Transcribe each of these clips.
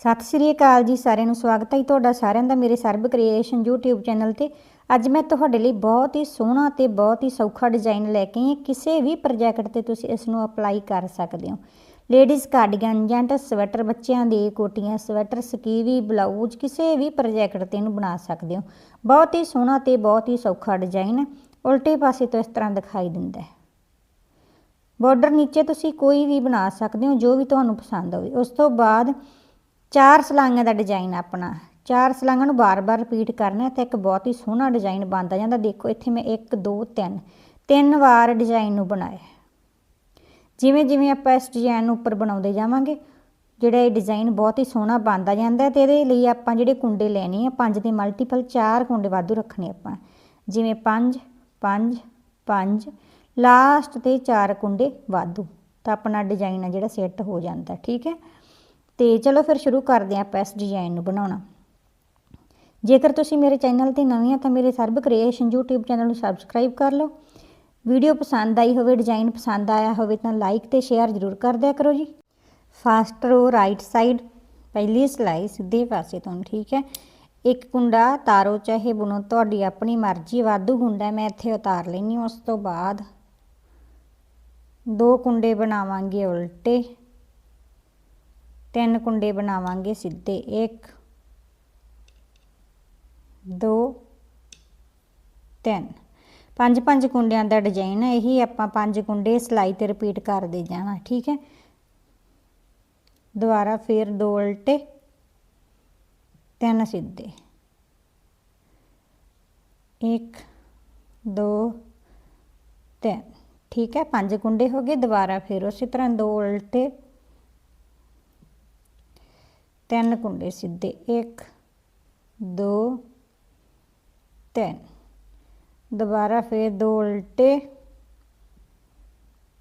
ਸਤਿ ਸ਼੍ਰੀ ਅਕਾਲ ਜੀ ਸਾਰਿਆਂ ਨੂੰ, ਸਵਾਗਤ ਹੈ ਜੀ ਤੁਹਾਡਾ ਸਾਰਿਆਂ ਦਾ ਮੇਰੇ ਸਰਬ ਕ੍ਰੀਏਸ਼ਨ YouTube ਚੈਨਲ ਤੇ। ਅੱਜ ਮੈਂ ਤੁਹਾਡੇ ਲਈ ਬਹੁਤ ਹੀ ਸੋਹਣਾ ਤੇ ਬਹੁਤ ਹੀ ਸੌਖਾ ਡਿਜ਼ਾਈਨ ਲੈ ਕੇ ਆਈ ਕਿਸੇ ਵੀ ਪ੍ਰੋਜੈਕਟ ਤੇ ਤੁਸੀਂ ਇਸ ਨੂੰ ਅਪਲਾਈ ਕਰ ਸਕਦੇ ਹੋ। ਲੇਡੀਜ਼ ਕਾਰਡੀਗਨ ਜੈਂਟ ਸਵੈਟਰ ਬੱਚਿਆਂ ਦੇ ਕੋਟੀਆਂ ਸਵੈਟਰ ਸਕੀਵੀ ਬਲਾਊਜ਼ ਕਿਸੇ ਵੀ ਪ੍ਰੋਜੈਕਟ ਤੇ ਇਹਨੂੰ ਬਣਾ ਸਕਦੇ ਹੋ। ਬਹੁਤ ਹੀ ਸੋਹਣਾ ਤੇ ਬਹੁਤ ਹੀ ਸੌਖਾ ਡਿਜ਼ਾਈਨ ਹੈ। ਉਲਟੇ ਪਾਸੇ ਤੋਂ ਇਸ ਤਰ੍ਹਾਂ ਦਿਖਾਈ ਦਿੰਦਾ ਹੈ। ਬਾਰਡਰ ਨੀਚੇ ਤੁਸੀਂ ਕੋਈ ਵੀ ਬਣਾ ਸਕਦੇ ਹੋ, ਜੋ ਵੀ ਤੁਹਾਨੂੰ ਪਸੰਦ ਹੋਵੇ। ਉਸ ਤੋਂ ਬਾਅਦ ਚਾਰ ਸਲਾਈਆਂ ਦਾ ਡਿਜ਼ਾਈਨ ਆਪਣਾ। ਚਾਰ ਸਲਾਈਆਂ ਨੂੰ ਬਾਰ-ਬਾਰ ਰਿਪੀਟ ਕਰਨਾ ਤੇ ਇੱਕ ਬਹੁਤ ਹੀ ਸੋਹਣਾ ਡਿਜ਼ਾਈਨ ਬਣਦਾ ਜਾਂਦਾ। ਦੇਖੋ, ਇੱਥੇ ਮੈਂ 1 2 3 ਤਿੰਨ ਵਾਰ ਡਿਜ਼ਾਈਨ ਨੂੰ ਬਣਾਇਆ। ਜਿਵੇਂ ਜਿਵੇਂ ਆਪਾਂ ਇਸ ਡਿਜ਼ਾਈਨ ਨੂੰ ਉੱਪਰ ਬਣਾਉਂਦੇ ਜਾਵਾਂਗੇ, ਜਿਹੜਾ ਇਹ ਡਿਜ਼ਾਈਨ ਬਹੁਤ ਹੀ ਸੋਹਣਾ ਬਣਦਾ ਜਾਂਦਾ ਤੇ ਇਹਦੇ ਲਈ ਆਪਾਂ ਜਿਹੜੇ ਕੁੰਡੇ ਲੈਣੇ ਆ, ਪੰਜ ਦੇ ਮਲਟੀਪਲ ਚਾਰ ਕੁੰਡੇ ਵਾਧੂ ਰੱਖਣੇ ਆਪਾਂ। ਜਿਵੇਂ 5 5 5 ਲਾਸਟ ਤੇ ਚਾਰ ਕੁੰਡੇ ਵਾਧੂ। ਤਾਂ ਆਪਣਾ ਡਿਜ਼ਾਈਨ ਆ ਜਿਹੜਾ ਸੈੱਟ ਹੋ ਜਾਂਦਾ, ਠੀਕ ਹੈ? ਤੇ ਚਲੋ ਫਿਰ ਸ਼ੁਰੂ ਕਰਦੇ ਹਾਂ ਆਪਾਂ ਇਸ ਡਿਜ਼ਾਈਨ ਨੂੰ ਬਣਾਉਣਾ। ਜੇਕਰ ਤੁਸੀਂ ਮੇਰੇ ਚੈਨਲ ਤੇ ਨਵੇਂ ਆ ਤਾਂ ਮੇਰੇ ਸਰਬ ਕ੍ਰੀਏਸ਼ਨ YouTube ਚੈਨਲ ਨੂੰ ਸਬਸਕ੍ਰਾਈਬ ਕਰ ਲਓ। ਵੀਡੀਓ ਪਸੰਦ ਆਈ ਹੋਵੇ ਡਿਜ਼ਾਈਨ ਪਸੰਦ ਆਇਆ ਹੋਵੇ ਤਾਂ ਲਾਈਕ ਤੇ ਸ਼ੇਅਰ ਜ਼ਰੂਰ ਕਰ ਦਿਆ ਕਰੋ ਜੀ। ਫਸਟ ਰੋ ਰਾਈਟ ਸਾਈਡ ਪਹਿਲੀ ਸਲਾਈ ਸਿੱਧੇ ਪਾਸੇ ਤੋਂ, ਠੀਕ ਹੈ? ਇੱਕ ਕੁੰਡਾ ਤਾਰੋ ਚਾਹੇ ਬੁਣੋ, ਤੁਹਾਡੀ ਆਪਣੀ ਮਰਜ਼ੀ, ਵਾਧੂ ਹੁੰਦਾ ਮੈਂ ਇੱਥੇ ਉਤਾਰ ਲੈਣੀ ਉਸ ਤੋਂ ਬਾਅਦ ਦੋ ਕੁੰਡੇ ਬਣਾਵਾਂਗੇ ਉਲਟੇ। ਤਿੰਨ ਕੁੰਡੇ ਬਣਾਵਾਂਗੇ ਸਿੱਧੇ, ਇੱਕ, ਦੋ, ਤਿੰਨ। ਪੰਜ ਪੰਜ ਕੁੰਡਿਆਂ ਦਾ ਡਿਜ਼ਾਈਨ ਹੈ ਇਹੀ ਆਪਾਂ ਪੰਜ ਕੁੰਡੇ ਸਲਾਈ ਤੇ ਰਿਪੀਟ ਕਰਦੇ ਜਾਣਾ, ਠੀਕ ਹੈ? ਦੁਬਾਰਾ ਫਿਰ ਦੋ ਉਲਟੇ, ਤਿੰਨ ਸਿੱਧੇ। ਇੱਕ, ਦੋ, ਤਿੰਨ, ਠੀਕ ਹੈ? ਪੰਜ ਕੁੰਡੇ ਹੋ ਗਏ, ਦੁਬਾਰਾ ਫਿਰ ਉਸੇ ਤਰ੍ਹਾਂ ਦੋ ਉਲਟੇ ਤਿੰਨ ਕੁੰਡੇ ਸਿੱਧੇ, ਇੱਕ, ਦੋ, ਤਿੰਨ। ਦੁਬਾਰਾ ਫਿਰ ਦੋ ਉਲਟੇ,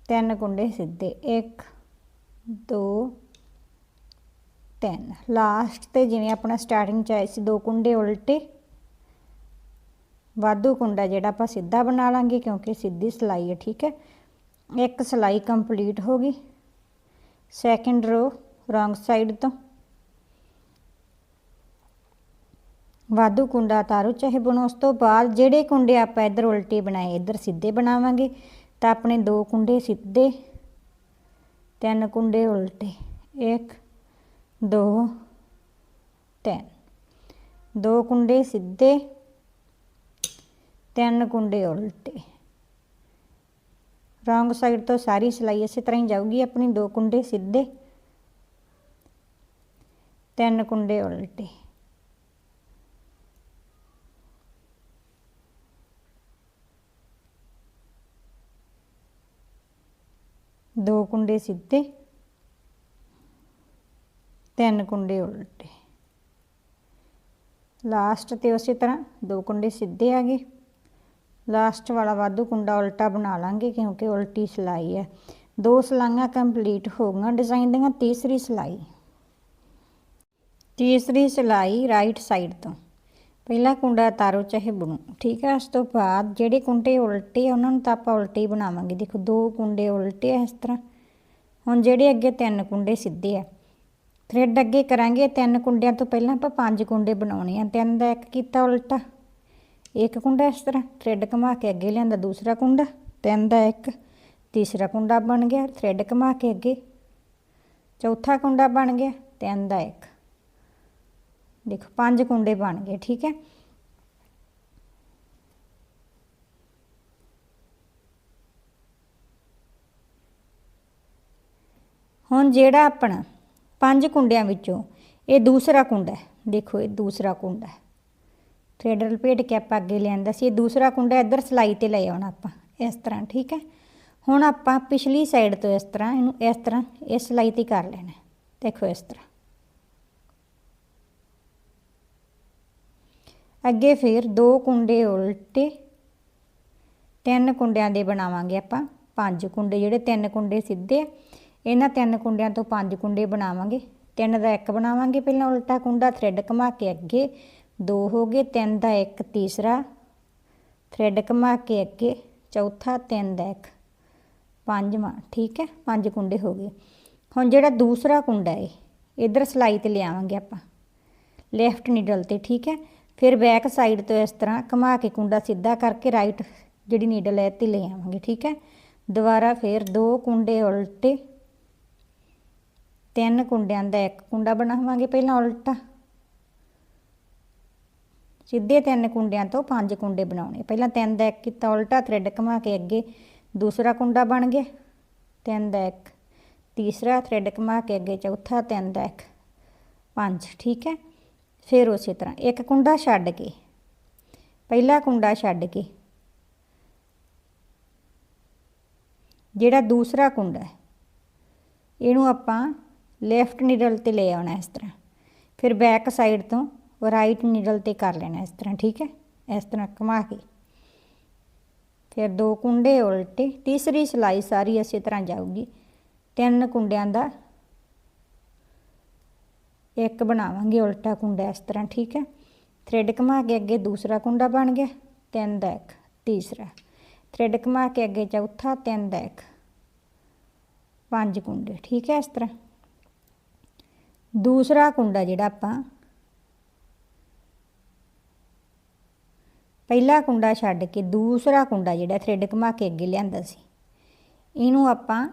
ਤਿੰਨ ਕੁੰਡੇ ਸਿੱਧੇ, ਇੱਕ, ਦੋ, ਤਿੰਨ। ਲਾਸਟ ਤੇ ਜਿਵੇਂ ਆਪਣਾ ਸਟਾਰਟਿੰਗ ਚ ਆਏ ਸੀ ਦੋ ਕੁੰਡੇ ਉਲਟੇ, ਵਾਧੂ ਕੁੰਡਾ ਜਿਹੜਾ ਆਪਾਂ ਸਿੱਧਾ ਬਣਾ ਲਾਂਗੇ ਕਿਉਂਕਿ ਸਿੱਧੀ ਸਲਾਈ ਹੈ, ਠੀਕ ਹੈ? ਇੱਕ ਸਲਾਈ ਕੰਪਲੀਟ ਹੋ ਗਈ। ਸੈਕਿੰਡ ਰੋ ਰੋਂਗ ਸਾਈਡ ਤੋਂ ਵਾਧੂ ਕੁੰਡਾ ਤਾਰੋ, ਚਾਹੇ ਬਣੋ, ਉਸ ਤੋਂ ਬਾਅਦ ਜਿਹੜੇ ਕੁੰਡੇ ਆਪਾਂ ਇੱਧਰ ਉਲਟੇ ਬਣਾਏ, ਇੱਧਰ ਸਿੱਧੇ ਬਣਾਵਾਂਗੇ, ਤਾਂ ਆਪਣੇ ਦੋ ਕੁੰਡੇ ਸਿੱਧੇ, ਤਿੰਨ ਕੁੰਡੇ ਉਲਟੇ, ਇੱਕ, ਦੋ, ਤਿੰਨ। ਦੋ ਕੁੰਡੇ ਸਿੱਧੇ, ਤਿੰਨ ਕੁੰਡੇ ਉਲਟੇ। ਰੋਂਗ ਸਾਈਡ ਤੋਂ ਸਾਰੀ ਸਿਲਾਈ ਇਸੇ ਤਰ੍ਹਾਂ ਹੀ ਜਾਊਗੀ, ਆਪਣੀ ਦੋ ਕੁੰਡੇ ਸਿੱਧੇ, ਤਿੰਨ ਕੁੰਡੇ ਉਲਟੇ। ਦੋ ਕੁੰਡੇ ਸਿੱਧੇ, ਤਿੰਨ ਕੁੰਡੇ ਉਲਟੇ। ਲਾਸਟ ਤੇ ਉਸੇ ਤਰ੍ਹਾਂ ਦੋ ਕੁੰਡੇ ਸਿੱਧੇ ਆ ਗਏ। ਲਾਸਟ ਵਾਲਾ ਵਾਧੂ ਕੁੰਡਾ ਉਲਟਾ ਬਣਾ ਲਾਂਗੇ ਕਿਉਂਕਿ ਉਲਟੀ ਸਲਾਈ ਹੈ। ਦੋ ਸਲਾਈਆਂ ਕੰਪਲੀਟ ਹੋ ਗਈਆਂ, ਡਿਜ਼ਾਈਨ ਦੀਆਂ ਤੀਸਰੀ ਸਲਾਈ। ਤੀਸਰੀ ਸਲਾਈ ਰਾਈਟ ਸਾਈਡ ਤੋਂ। ਪਹਿਲਾ ਕੁੰਡਾ ਤਾਰੋ ਚਾਹੇ ਬੁਣੋ, ਠੀਕ ਹੈ? ਉਸ ਤੋਂ ਬਾਅਦ ਜਿਹੜੇ ਕੁੰਡੇ ਉਲਟੇ ਉਹਨਾਂ ਨੂੰ ਤਾਂ ਆਪਾਂ ਉਲਟੇ ਹੀ ਬਣਾਵਾਂਗੇ। ਦੇਖੋ, ਦੋ ਕੁੰਡੇ ਉਲਟੇ ਆ ਇਸ ਤਰ੍ਹਾਂ। ਹੁਣ ਜਿਹੜੇ ਅੱਗੇ ਤਿੰਨ ਕੁੰਡੇ ਸਿੱਧੇ ਆ ਥ੍ਰੈਡ ਅੱਗੇ ਕਰਾਂਗੇ, ਤਿੰਨ ਕੁੰਡਿਆਂ ਤੋਂ ਪਹਿਲਾਂ ਆਪਾਂ ਪੰਜ ਕੁੰਡੇ ਬਣਾਉਣੇ ਆ। ਤਿੰਨ ਦਾ ਇੱਕ ਕੀਤਾ ਉਲਟਾ, ਇੱਕ ਕੁੰਡਾ ਇਸ ਤਰ੍ਹਾਂ ਥ੍ਰੈਡ ਘੁਮਾ ਕੇ ਅੱਗੇ ਲਿਆਂਦਾ ਦੂਸਰਾ ਕੁੰਡਾ, ਤਿੰਨ ਦਾ ਇੱਕ, ਤੀਸਰਾ ਕੁੰਡਾ ਬਣ ਗਿਆ ਥ੍ਰੈਡ ਘੁਮਾ ਕੇ ਅੱਗੇ, ਚੌਥਾ ਕੁੰਡਾ ਬਣ ਗਿਆ, ਤਿੰਨ ਦਾ ਇੱਕ। ਦੇਖੋ, ਪੰਜ ਕੁੰਡੇ ਬਣ ਗਏ, ਠੀਕ ਹੈ। ਹੁਣ ਜਿਹੜਾ ਆਪਣਾ ਪੰਜ ਕੁੰਡਿਆਂ ਵਿੱਚੋਂ ਇਹ ਦੂਸਰਾ ਕੁੰਡਾ ਹੈ, ਦੇਖੋ ਇਹ ਦੂਸਰਾ ਕੁੰਡਾ ਹੈ। ਥ੍ਰੈਡ ਲਪੇਟ ਕੇ ਆਪਾਂ ਅੱਗੇ ਲਿਆਂਦਾ ਸੀ, ਇਹ ਦੂਸਰਾ ਕੁੰਡਾ ਇੱਧਰ ਸਲਾਈ ਤੇ ਲੈ ਆਉਣਾ ਆਪਾਂ, ਇਸ ਤਰ੍ਹਾਂ, ਠੀਕ ਹੈ। ਹੁਣ ਆਪਾਂ ਪਿਛਲੀ ਸਾਈਡ ਤੋਂ ਇਸ ਤਰ੍ਹਾਂ, ਇਹਨੂੰ ਇਸ ਤਰ੍ਹਾਂ ਇਸ ਸਲਾਈ ਤੇ ਕਰ ਲੈਣਾ ਦੇਖੋ ਇਸ ਤਰ੍ਹਾਂ। ਅੱਗੇ ਫਿਰ ਦੋ ਕੁੰਡੇ ਉਲਟੇ, ਤਿੰਨ ਕੁੰਡਿਆਂ ਦੇ ਬਣਾਵਾਂਗੇ ਆਪਾਂ। ਪੰਜ ਕੁੰਡੇ, ਜਿਹੜੇ ਤਿੰਨ ਕੁੰਡੇ ਸਿੱਧੇ ਆ, ਇਹਨਾਂ ਤਿੰਨ ਕੁੰਡਿਆਂ ਤੋਂ ਪੰਜ ਕੁੰਡੇ ਬਣਾਵਾਂਗੇ। ਤਿੰਨ ਦਾ ਇੱਕ ਬਣਾਵਾਂਗੇ ਪਹਿਲਾਂ ਉਲਟਾ ਕੁੰਡਾ ਥ੍ਰੈਡ ਘੁਮਾ ਕੇ ਅੱਗੇ। ਦੋ ਹੋ ਗਏ, ਤਿੰਨ ਦਾ ਇੱਕ ਤੀਸਰਾ। ਥ੍ਰੈਡ ਘੁਮਾ ਕੇ ਅੱਗੇ, ਚੌਥਾ, ਤਿੰਨ ਦਾ ਇੱਕ। ਪੰਜਵਾਂ ਠੀਕ ਹੈ, ਪੰਜ ਕੁੰਡੇ ਹੋ ਗਏ। ਹੁਣ ਜਿਹੜਾ ਦੂਸਰਾ ਕੁੰਡਾ ਹੈ ਇਧਰ ਸਲਾਈ ਤੇ ਲਿਆਵਾਂਗੇ ਆਪਾਂ। ਲੈਫਟ ਨੀਡਲ ਤੇ, ਠੀਕ ਹੈ। ਫਿਰ ਬੈਕ ਸਾਈਡ ਤੋਂ ਇਸ ਤਰ੍ਹਾਂ ਘੁਮਾ ਕੇ ਕੁੰਡਾ ਸਿੱਧਾ ਕਰਕੇ ਰਾਈਟ ਜਿਹੜੀ ਨੀਡਲ ਹੈ ਤੇ ਲੈ ਆਵਾਂਗੇ, ਠੀਕ ਹੈ? ਦੁਬਾਰਾ ਫਿਰ ਦੋ ਕੁੰਡੇ ਉਲਟੇ, ਤਿੰਨ ਕੁੰਡਿਆਂ ਦਾ ਇੱਕ ਕੁੰਡਾ ਬਣਾਵਾਂਗੇ ਪਹਿਲਾਂ ਉਲਟਾ। ਸਿੱਧੇ ਤਿੰਨ ਕੁੰਡਿਆਂ ਤੋਂ ਪੰਜ ਕੁੰਡੇ ਬਣਾਉਣੇ। ਪਹਿਲਾਂ ਤਿੰਨ ਦਾ ਇੱਕ ਕੀਤਾ ਉਲਟਾ ਥ੍ਰੈਡ ਘੁਮਾ ਕੇ ਅੱਗੇ ਦੂਸਰਾ ਕੁੰਡਾ ਬਣ ਗਿਆ, ਤਿੰਨ ਦਾ ਇੱਕ। ਤੀਸਰਾ ਥ੍ਰੈਡ ਘੁਮਾ ਕੇ ਅੱਗੇ ਚੌਥਾ, ਤਿੰਨ ਦਾ ਇੱਕ। ਪੰਜ, ਠੀਕ ਹੈ? ਫਿਰ ਉਸੇ ਤਰ੍ਹਾਂ, ਇੱਕ ਕੁੰਡਾ ਛੱਡ ਕੇ, ਪਹਿਲਾ ਕੁੰਡਾ ਛੱਡ ਕੇ, ਜਿਹੜਾ ਦੂਸਰਾ ਕੁੰਡਾ ਹੈ, ਇਹਨੂੰ ਆਪਾਂ ਲੈਫਟ ਨੀਡਲ ਤੇ ਲੈ ਆਉਣਾ ਇਸ ਤਰ੍ਹਾਂ, ਫਿਰ ਬੈਕ ਸਾਈਡ ਤੋਂ ਰਾਈਟ ਨੀਡਲ ਤੇ ਕਰ ਲੈਣਾ ਇਸ ਤਰ੍ਹਾਂ, ਠੀਕ ਹੈ, ਇਸ ਤਰ੍ਹਾਂ ਘੁਮਾ ਕੇ, ਫਿਰ ਦੋ ਕੁੰਡੇ ਉਲਟੇ, ਤੀਸਰੀ ਸਲਾਈ ਸਾਰੀ ਇਸੇ ਤਰ੍ਹਾਂ ਜਾਊਗੀ, ਤਿੰਨ ਕੁੰਡਿਆਂ ਦਾ ਇੱਕ ਬਣਾਵਾਂਗੇ ਉਲਟਾ ਕੁੰਡਾ ਇਸ ਤਰ੍ਹਾਂ, ਠੀਕ ਹੈ? ਥ੍ਰੈਡ ਘੁਮਾ ਕੇ ਅੱਗੇ ਦੂਸਰਾ ਕੁੰਡਾ ਬਣ ਗਿਆ, ਤਿੰਨ ਦਾ ਇੱਕ, ਤੀਸਰਾ। ਥ੍ਰੈਡ ਘੁਮਾ ਕੇ ਅੱਗੇ ਚੌਥਾ, ਤਿੰਨ ਦਾ ਇੱਕ, ਪੰਜ ਕੁੰਡੇ, ਠੀਕ ਹੈ ਇਸ ਤਰ੍ਹਾਂ? ਦੂਸਰਾ ਕੁੰਡਾ ਜਿਹੜਾ ਆਪਾਂ, ਪਹਿਲਾ ਕੁੰਡਾ ਛੱਡ ਕੇ ਦੂਸਰਾ ਕੁੰਡਾ ਜਿਹੜਾ ਥ੍ਰੈਡ ਘੁਮਾ ਕੇ ਅੱਗੇ ਲਿਆਂਦਾ ਸੀ, ਇਹਨੂੰ ਆਪਾਂ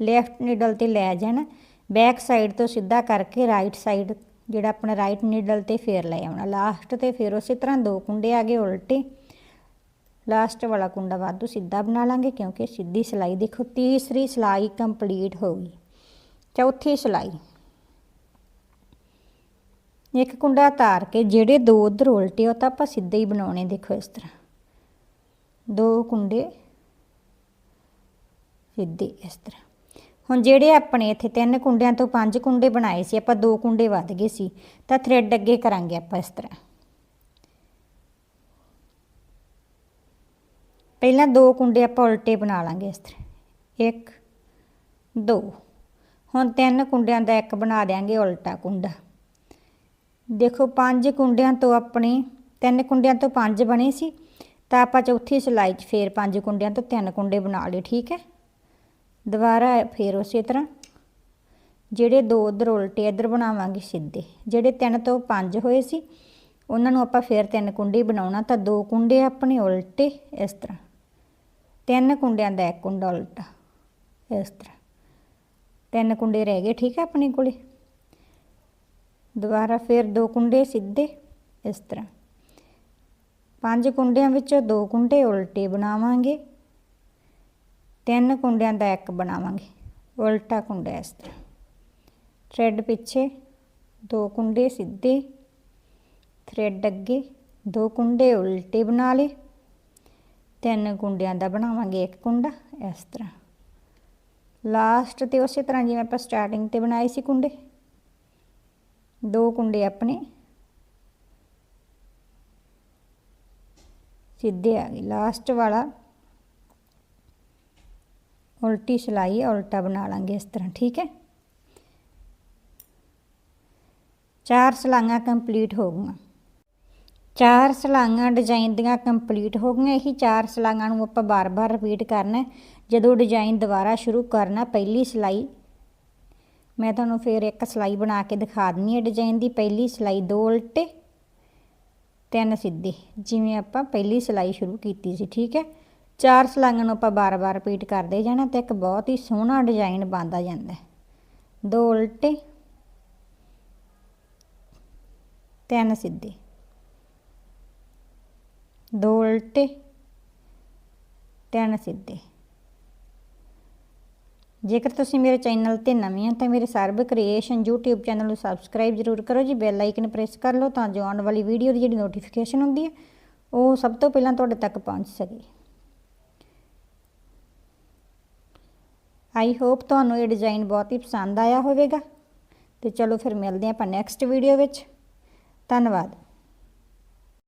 ਲੈਫਟ ਨੀਡਲ ਤੇ ਲੈ ਜਾਣਾ ਬੈਕ ਸਾਈਡ ਤੋਂ ਸਿੱਧਾ ਕਰਕੇ ਰਾਈਟ ਸਾਈਡ ਜਿਹੜਾ ਆਪਣਾ ਰਾਈਟ ਨੀਡਲ ਤੇ ਫੇਰ ਲੈ ਆਉਣਾ। ਲਾਸਟ ਤੇ ਫਿਰ ਉਸੇ ਤਰ੍ਹਾਂ ਦੋ ਕੁੰਡੇ ਆ ਗਏ ਉਲਟੇ। ਲਾਸਟ ਵਾਲਾ ਕੁੰਡਾ ਵਾਧੂ ਸਿੱਧਾ ਬਣਾ ਲਾਂਗੇ ਕਿਉਂਕਿ ਸਿੱਧੀ ਸਲਾਈ ਦੇਖੋ, ਤੀਸਰੀ ਸਲਾਈ ਕੰਪਲੀਟ ਹੋ ਗਈ। ਚੌਥੀ ਸਲਾਈ। ਇੱਕ ਕੁੰਡਾ ਤਾਰ ਕੇ ਜਿਹੜੇ ਦੋ ਉਧਰ ਉਲਟੇ ਉਹ ਤਾਂ ਆਪਾਂ ਸਿੱਧੇ ਹੀ ਬਣਾਉਣੇ ਦੇਖੋ ਇਸ ਤਰ੍ਹਾਂ। ਦੋ ਕੁੰਡੇ ਸਿੱਧੇ ਇਸ ਤਰ੍ਹਾਂ। ਹੁਣ ਜਿਹੜੇ ਆਪਣੇ ਇੱਥੇ ਤਿੰਨ ਕੁੰਡਿਆਂ ਤੋਂ ਪੰਜ ਕੁੰਡੇ ਬਣਾਏ ਸੀ, ਆਪਾਂ ਦੋ ਕੁੰਡੇ ਵੱਧ ਗਏ ਸੀ, ਤਾਂ ਥ੍ਰੈਡ ਅੱਗੇ ਕਰਾਂਗੇ ਆਪਾਂ ਇਸ ਤਰ੍ਹਾਂ। ਪਹਿਲਾਂ ਦੋ ਕੁੰਡੇ ਆਪਾਂ ਉਲਟੇ ਬਣਾ ਲਾਂਗੇ ਇਸ ਤਰ੍ਹਾਂ। ਇੱਕ, ਦੋ। ਹੁਣ ਤਿੰਨ ਕੁੰਡਿਆਂ ਦਾ ਇੱਕ ਬਣਾ ਦੇਾਂਗੇ ਉਲਟਾ ਕੁੰਡਾ। ਦੇਖੋ, ਪੰਜ ਕੁੰਡਿਆਂ ਤੋਂ ਆਪਣੇ ਤਿੰਨ ਕੁੰਡਿਆਂ ਤੋਂ ਪੰਜ ਬਣੇ ਸੀ, ਤਾਂ ਆਪਾਂ ਚੌਥੀ ਸਲਾਈ 'ਚ ਫੇਰ ਪੰਜ ਕੁੰਡਿਆਂ ਤੋਂ ਤਿੰਨ ਕੁੰਡੇ ਬਣਾ ਲਏ, ਠੀਕ ਹੈ? ਦੁਬਾਰਾ ਫੇਰ ਉਸੇ ਤਰ੍ਹਾਂ ਜਿਹੜੇ ਦੋ ਉਧਰ ਉਲਟੇ ਇੱਧਰ ਬਣਾਵਾਂਗੇ ਸਿੱਧੇ। ਜਿਹੜੇ ਤਿੰਨ ਤੋਂ ਪੰਜ ਹੋਏ ਸੀ, ਉਹਨਾਂ ਨੂੰ ਆਪਾਂ ਫੇਰ ਤਿੰਨ ਕੁੰਡੇ ਬਣਾਉਣਾ ਤਾਂ ਦੋ ਕੁੰਡੇ ਆਪਣੇ ਉਲਟੇ, ਇਸ ਤਰ੍ਹਾਂ। ਤਿੰਨ ਕੁੰਡਿਆਂ ਦਾ ਇੱਕ ਕੁੰਡਾ ਉਲਟਾ, ਇਸ ਤਰ੍ਹਾਂ। ਤਿੰਨ ਕੁੰਡੇ ਰਹਿ ਗਏ, ਠੀਕ ਹੈ ਆਪਣੇ ਕੋਲੇ? ਦੁਬਾਰਾ ਫਿਰ ਦੋ ਕੁੰਡੇ ਸਿੱਧੇ, ਇਸ ਤਰ੍ਹਾਂ। ਪੰਜ ਕੁੰਡਿਆਂ ਵਿੱਚੋਂ ਦੋ ਕੁੰਡੇ ਉਲਟੇ ਬਣਾਵਾਂਗੇ। ਤਿੰਨ ਕੁੰਡਿਆਂ ਦਾ ਇੱਕ ਬਣਾਵਾਂਗੇ, ਉਲਟਾ ਕੁੰਡਾ ਇਸ ਤਰ੍ਹਾਂ ਥ੍ਰੈਡ ਪਿੱਛੇ ਦੋ ਕੁੰਡੇ ਸਿੱਧੇ, ਥ੍ਰੈਡ ਅੱਗੇ ਦੋ ਕੁੰਡੇ ਉਲਟੇ ਬਣਾ ਲਏ। ਤਿੰਨ ਕੁੰਡਿਆਂ ਦਾ ਬਣਾਵਾਂਗੇ ਇੱਕ ਕੁੰਡਾ ਇਸ ਤਰ੍ਹਾਂ। ਲਾਸਟ ਤੇ ਉਸੇ ਤਰ੍ਹਾਂ ਜਿਵੇਂ ਆਪਾਂ ਸਟਾਰਟਿੰਗ ਤੇ ਬਣਾਏ ਸੀ ਕੁੰਡੇ। ਦੋ ਕੁੰਡੇ ਆਪਣੇ ਸਿੱਧੇ ਆ ਗਏ। ਲਾਸਟ ਵਾਲਾ ਉਲਟੀ ਸਿਲਾਈ ਉਲਟਾ ਬਣਾ ਲਾਂਗੇ ਇਸ ਤਰ੍ਹਾਂ, ਠੀਕ ਹੈ? ਚਾਰ ਸਲਾਈਆਂ ਕੰਪਲੀਟ ਹੋ ਗਈਆਂ। ਚਾਰ ਸਲਾਈਆਂ ਡਿਜ਼ਾਈਨ ਦੀਆਂ ਕੰਪਲੀਟ ਹੋ ਗਈਆਂ। ਇਹੀ ਚਾਰ ਸਲਾਈਆਂ ਨੂੰ ਆਪਾਂ ਬਾਰ-ਬਾਰ ਰਿਪੀਟ ਕਰਨਾ ਜਦੋਂ ਡਿਜ਼ਾਈਨ ਦੁਬਾਰਾ ਸ਼ੁਰੂ ਕਰਨਾ, ਪਹਿਲੀ ਸਲਾਈ, ਮੈਂ ਤੁਹਾਨੂੰ ਫਿਰ ਇੱਕ ਸਲਾਈ ਬਣਾ ਕੇ ਦਿਖਾ ਦਿੰਨੀ ਹੈ। ਡਿਜ਼ਾਈਨ ਦੀ ਪਹਿਲੀ ਸਲਾਈ ਦੋ ਉਲਟੇ, ਤਿੰਨ ਸਿੱਧੇ, ਜਿਵੇਂ ਆਪਾਂ ਪਹਿਲੀ ਸਲਾਈ ਸ਼ੁਰੂ ਕੀਤੀ ਸੀ, ਠੀਕ ਹੈ? ਚਾਰ ਸਲਾਈਆਂ ਨੂੰ ਆਪਾਂ ਬਾਰ-ਬਾਰ ਰਿਪੀਟ ਕਰਦੇ ਜਾਣਾ ਤੇ ਇੱਕ ਬਹੁਤ ਹੀ ਸੋਹਣਾ ਡਿਜ਼ਾਈਨ ਬਣਦਾ ਜਾਂਦਾ ਦੋ ਉਲਟੇ, ਤਿੰਨ ਸਿੱਧੇ। ਦੋ ਉਲਟੇ, ਤਿੰਨ ਸਿੱਧੇ। ਜੇਕਰ ਤੁਸੀਂ ਮੇਰੇ ਚੈਨਲ ਤੇ ਨਵੇਂ ਹੋ ਤਾਂ ਮੇਰੇ ਸਰਬ ਕ੍ਰੀਏਸ਼ਨ YouTube ਚੈਨਲ ਨੂੰ ਸਬਸਕ੍ਰਾਈਬ ਜ਼ਰੂਰ ਕਰੋ ਜੀ ਬੈਲ ਆਈਕਨ ਪ੍ਰੈਸ ਕਰ ਲਓ ਤਾਂ ਜੋ ਆਉਣ ਵਾਲੀ ਵੀਡੀਓ ਦੀ ਜਿਹੜੀ ਨੋਟੀਫਿਕੇਸ਼ਨ ਹੁੰਦੀ ਹੈ, ਉਹ ਸਭ ਤੋਂ ਪਹਿਲਾਂ ਤੁਹਾਡੇ ਤੱਕ ਪਹੁੰਚ ਸਕੇ। ਆਈ ਹੋਪ ਤੁਹਾਨੂੰ ਇਹ ਡਿਜ਼ਾਈਨ ਬਹੁਤ ਹੀ ਪਸੰਦ ਆਇਆ ਹੋਵੇਗਾ। ਤੇ ਚਲੋ ਫਿਰ ਮਿਲਦੇ ਆਪਾਂ ਨੈਕਸਟ ਵੀਡੀਓ ਵਿੱਚ। ਧੰਨਵਾਦ।